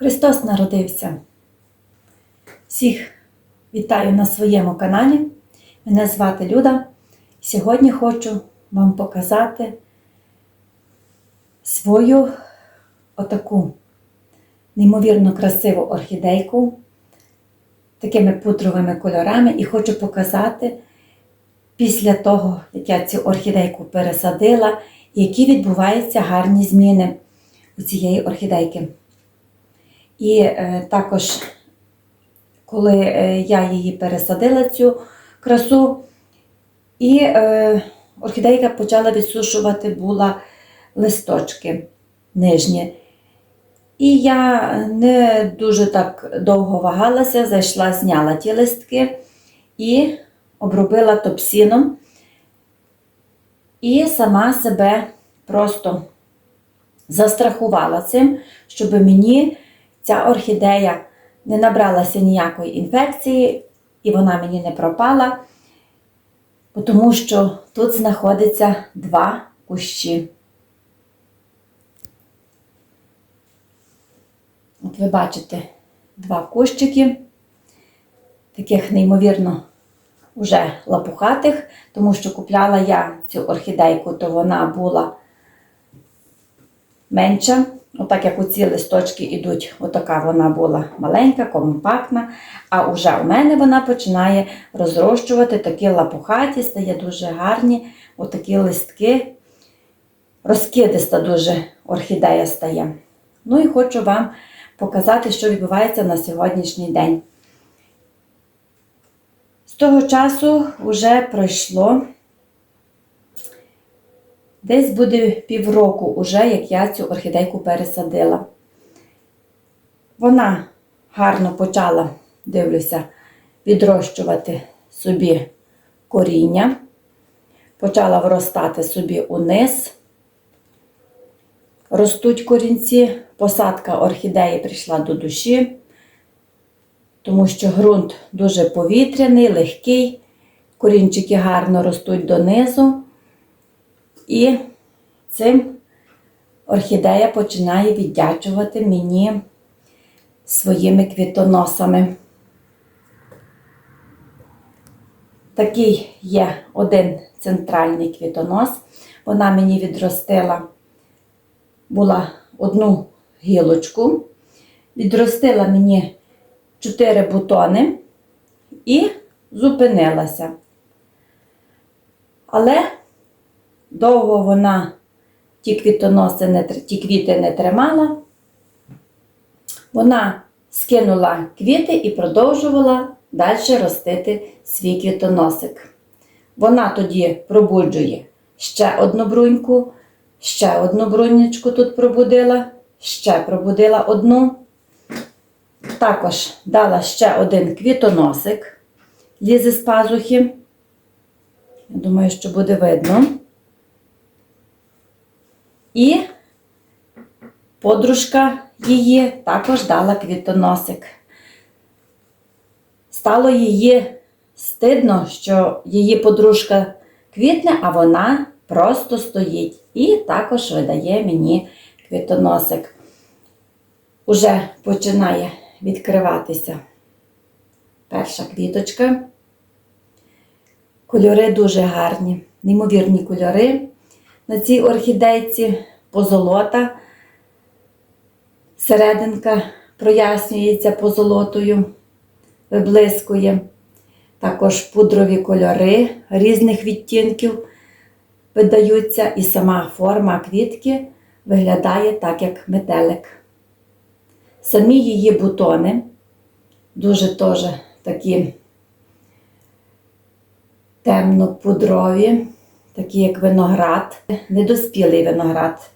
Христос народився. Всіх вітаю на своєму каналі. Мене звати Люда. Сьогодні хочу вам показати свою отаку неймовірно красиву орхідейку такими пудровими кольорами і хочу показати після того, як я цю орхідейку пересадила, які відбуваються гарні зміни у цієї орхідейки. І е, також, коли е, я її пересадила, цю красу, і е, орхідейка почала відсушувати була листочки нижні. І я не дуже так довго вагалася, зайшла, зняла ті листки і обробила топсіном. І сама себе просто застрахувала цим, щоб мені ця орхідея не набралася ніякої інфекції, і вона мені не пропала, тому що тут знаходиться два кущі. От ви бачите два кущики, таких неймовірно уже лапухатих, тому що купляла я цю орхідейку, то вона була менша. Отак як оці листочки йдуть, отака вона була маленька, компактна. А вже у мене вона починає розрощувати такі лапухаті, стає дуже гарні, отакі листки. Розкидиста дуже орхідея стає. Ну і хочу вам показати, що відбувається на сьогоднішній день. З того часу вже пройшло десь буде півроку, уже, як я цю орхідейку пересадила. Вона гарно почала, дивлюся, відрощувати собі коріння, почала виростати собі униз. Ростуть корінці, посадка орхідеї прийшла до душі, тому що ґрунт дуже повітряний, легкий, корінчики гарно ростуть донизу. І цим орхідея починає віддячувати мені своїми квітоносами. Такий є один центральний квітонос. Вона мені відростила була одну гілочку, відростила мені чотири бутони і зупинилася. Але довго вона ті квітоноси не, ті квіти не тримала. Вона скинула квіти і продовжувала далі ростити свій квітоносик. Вона тоді пробуджує ще одну бруньку, ще одну бруньку тут пробудила, ще пробудила одну. Також дала ще один квітоносик, лізе з пазухи. Я думаю, що буде видно. І подружка її також дала квітоносик. Стало її стидно, що її подружка квітне, а вона просто стоїть. І також видає мені квітоносик. Уже починає відкриватися перша квіточка. Кольори дуже гарні, неймовірні кольори на цій орхідейці позолота. Серединка прояснюється позолотою, виблискує. Також пудрові кольори різних відтінків видаються, і сама форма квітки виглядає так, як метелик. Самі її бутони дуже теж такі темно-пудрові такі як виноград, недоспілий виноград.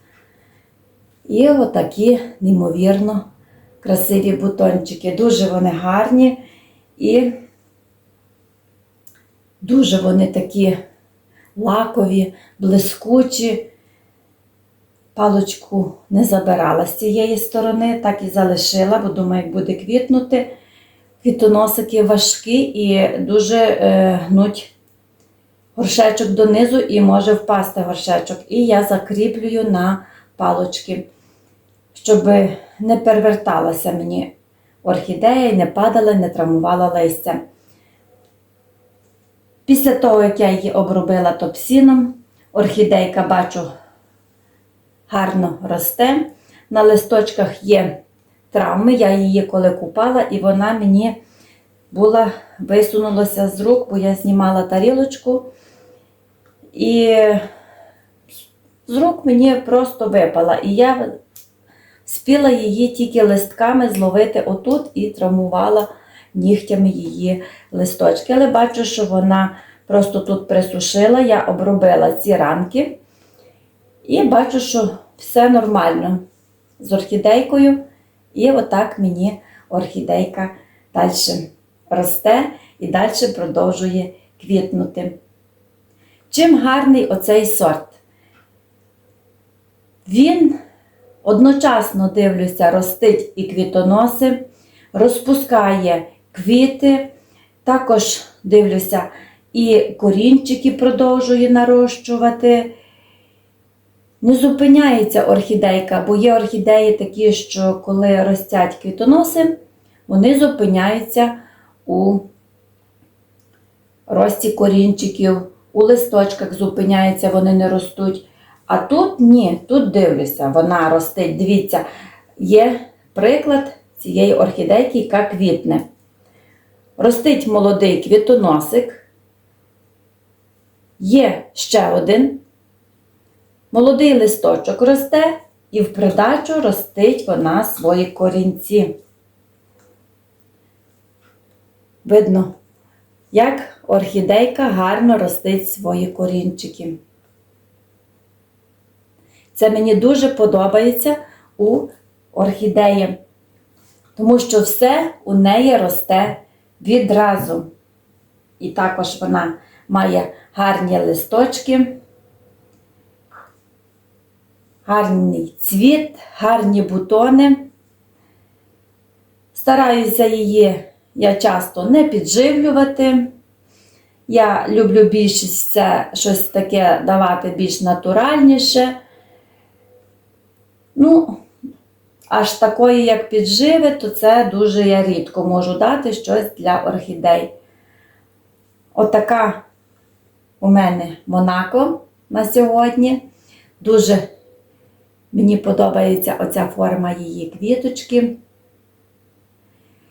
І отакі, неймовірно, красиві бутончики. Дуже вони гарні і дуже вони такі лакові, блискучі. Палочку не забирала з цієї сторони, так і залишила, бо думаю, як буде квітнути. Квітоносики важкі і дуже е, гнуть горшечок донизу і може впасти горшечок. І я закріплюю на палочки. щоб не переверталася мені орхідея, і не падала, не травмувала листя. Після того, як я її обробила топсіном, орхідейка бачу гарно росте. На листочках є травми. Я її коли купала, і вона мені була, висунулася з рук, бо я знімала тарілочку. І з рук мені просто випала. І я спіла її тільки листками зловити отут і травмувала нігтями її листочки. Але бачу, що вона просто тут присушила, я обробила ці ранки. І бачу, що все нормально з орхідейкою. І отак мені орхідейка далі росте і далі продовжує квітнути. Чим гарний оцей сорт? Він одночасно дивлюся, ростить і квітоноси, розпускає квіти, також дивлюся, і корінчики продовжує нарощувати. Не зупиняється орхідейка, бо є орхідеї такі, що коли ростять квітоноси, вони зупиняються у рості корінчиків, у листочках зупиняються, вони не ростуть. А тут ні, тут дивлюся, вона ростить. Дивіться, є приклад цієї орхідейки, яка квітне. Ростить молодий квітоносик. Є ще один. Молодий листочок росте, і в придачу ростить вона свої корінці. Видно, як орхідейка гарно ростить свої корінчики. Це мені дуже подобається у орхідеї, тому що все у неї росте відразу. І також вона має гарні листочки, гарний цвіт, гарні бутони. Стараюся її я часто не підживлювати. Я люблю більшість це щось таке давати більш натуральніше. Ну, аж такої, як підживи, то це дуже я рідко можу дати щось для орхідей. Отака у мене Монако на сьогодні. Дуже мені подобається оця форма її квіточки.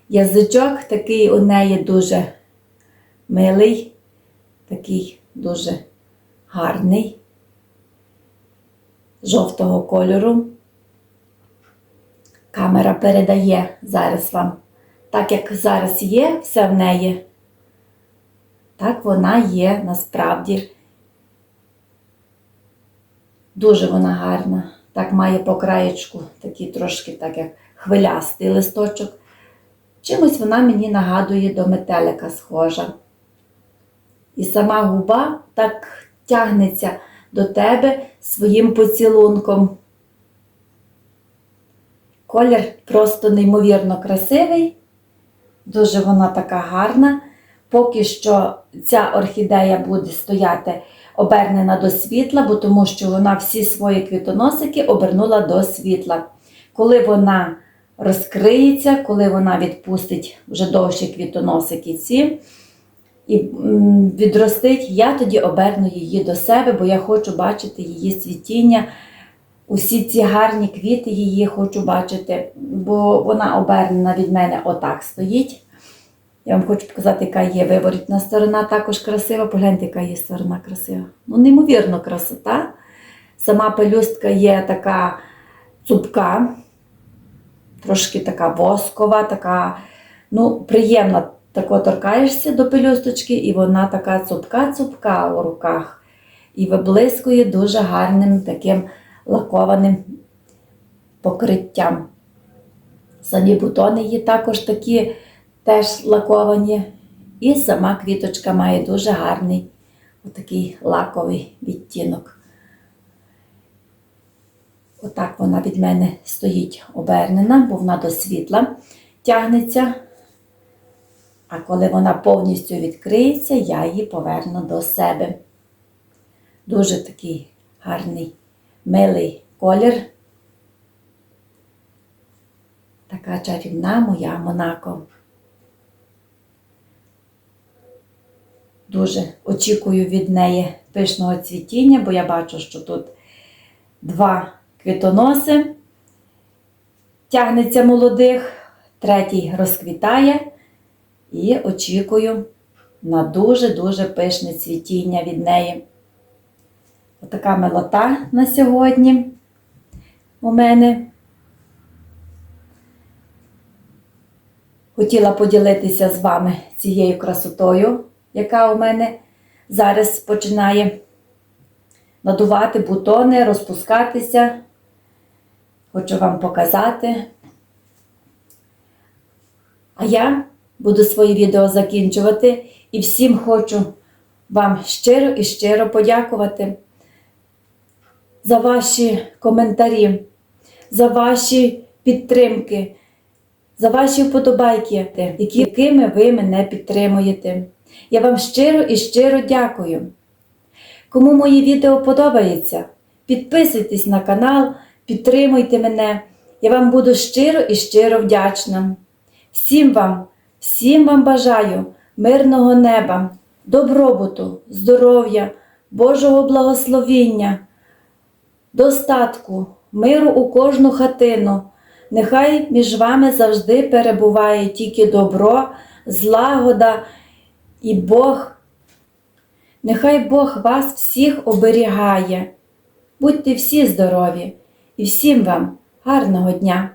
Язичок такий у неї дуже милий, такий дуже гарний, жовтого кольору. Камера передає зараз вам, так як зараз є все в неї, так вона є насправді. Дуже вона гарна. Так має по краєчку, такий трошки так як хвилястий листочок. Чимось вона мені нагадує до метелика схожа. І сама губа так тягнеться до тебе своїм поцілунком. Колір просто неймовірно красивий, дуже вона така гарна. Поки що ця орхідея буде стояти обернена до світла, бо тому що вона всі свої квітоносики обернула до світла. Коли вона розкриється, коли вона відпустить вже довші квітоносики ці і відростить, я тоді оберну її до себе, бо я хочу бачити її цвітіння. Усі ці гарні квіти її хочу бачити, бо вона обернена від мене отак стоїть. Я вам хочу показати, яка є виворітна сторона, також красива. Погляньте, яка є сторона красива. Ну, неймовірно красота. Сама пелюстка є така цупка, трошки така воскова, така, ну, приємна. Тако торкаєшся до пелюсточки, і вона така цупка-цупка у руках. І виблискує дуже гарним таким лакованим покриттям. Самі бутони її також такі теж лаковані. І сама квіточка має дуже гарний отакий лаковий відтінок. Отак вона від мене стоїть обернена, бо вона до світла тягнеться. А коли вона повністю відкриється, я її поверну до себе. Дуже такий гарний, милий колір. така чарівна моя Монако. Дуже очікую від неї пишного цвітіння, бо я бачу, що тут два квітоноси. Тягнеться молодих, третій розквітає і очікую на дуже-дуже пишне цвітіння від неї. Отака милота на сьогодні у мене. Хотіла поділитися з вами цією красотою, яка у мене зараз починає надувати бутони, розпускатися. Хочу вам показати. А я буду свої відео закінчувати і всім хочу вам щиро і щиро подякувати за ваші коментарі, за ваші підтримки, за ваші вподобайки, якими ви мене підтримуєте. Я вам щиро і щиро дякую. Кому мої відео подобаються, підписуйтесь на канал, підтримуйте мене. Я вам буду щиро і щиро вдячна. Всім вам, всім вам бажаю мирного неба, добробуту, здоров'я, Божого благословіння, достатку, миру у кожну хатину. Нехай між вами завжди перебуває тільки добро, злагода і Бог. Нехай Бог вас всіх оберігає. Будьте всі здорові і всім вам гарного дня!